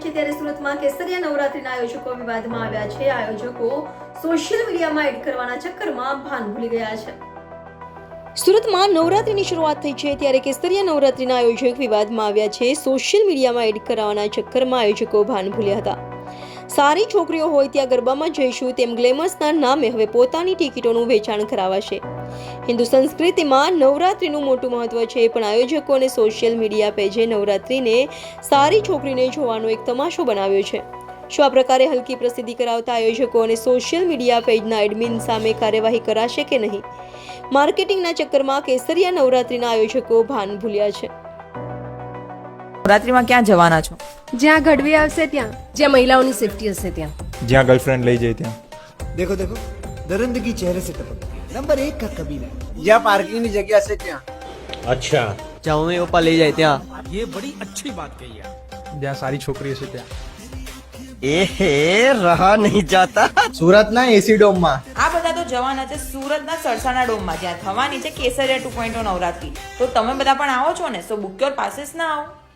છે ત્યારે સુરતમાં કેસરિયા નવરાત્રીના આયોજકો વિવાદમાં આવ્યા છે. આયોજકો સોશિયલ મીડિયામાં એડ કરવાના ચક્કરમાં ભાન ભૂલી ગયા છે. સુરતમાં નવરાત્રીની શરૂઆત થઈ છે ત્યારે કેસરિયા નવરાત્રીના આયોજક વિવાદમાં આવ્યા છે. સોશિયલ મીડિયામાં એડ કરાવવાના ચક્કરમાં આયોજકો ભાન ભૂલ્યા હતા. સારી છોકરીઓ હોય ત્યાં ગરબામાં જઈશું તેમ ગ્લેમર્સના નામે હવે પોતાની ટિકિટોનું વેચાણ કરાવાશે. હિન્દુ સંસ્કૃતિમાં નવરાત્રીનું મોટું મહત્વ છે, પણ આયોજકો અને સોશિયલ મીડિયા પેજે નવરાત્રીને સારી છોકરીને જોવાનો એક તમાશો બનાવ્યો છે. શું આ પ્રકારે હલકી પ્રસિદ્ધિ કરાવતા આયોજકો અને સોશિયલ મીડિયા પેજના એડમિન સામે કાર્યવાહી કરાશે કે નહીં? માર્કેટિંગના ચક્કરમાં કેસરિયા નવરાત્રિના આયોજકો ભાન ભૂલ્યા છે. નવરાત્રીમાં ક્યાં જવાના છો જ્યાં ઘડવી આવશે ત્યાં જ્યાં મહિલાઓની સેફટી હશે ત્યાં જ્યાં ગર્લફ્રેન્ડ લઈ જાય ત્યાં देखो देखो दरिंदगी चेहरे से टपक नंबर एक का कबीला જ્યાં પાર્કિંગ ની જગ્યા છે ત્યાં अच्छा જ્યાં મમ્મી પપ્પા લઈ જાય ત્યાં જ્યાં સારી છોકરી હશે ત્યાં એહે રહા નહીં જાતા સુરત ના એસી ડોમ માં આ બધા તો જવાના છે સુરતના સરસાના ડોમમાં જ્યાં થવાની છે કેસરિયા ટુ પોઈન્ટ નવરાત્રી તો તમે બધા પણ આવો છો ને સો બુક યોર પાસીસ ના આવો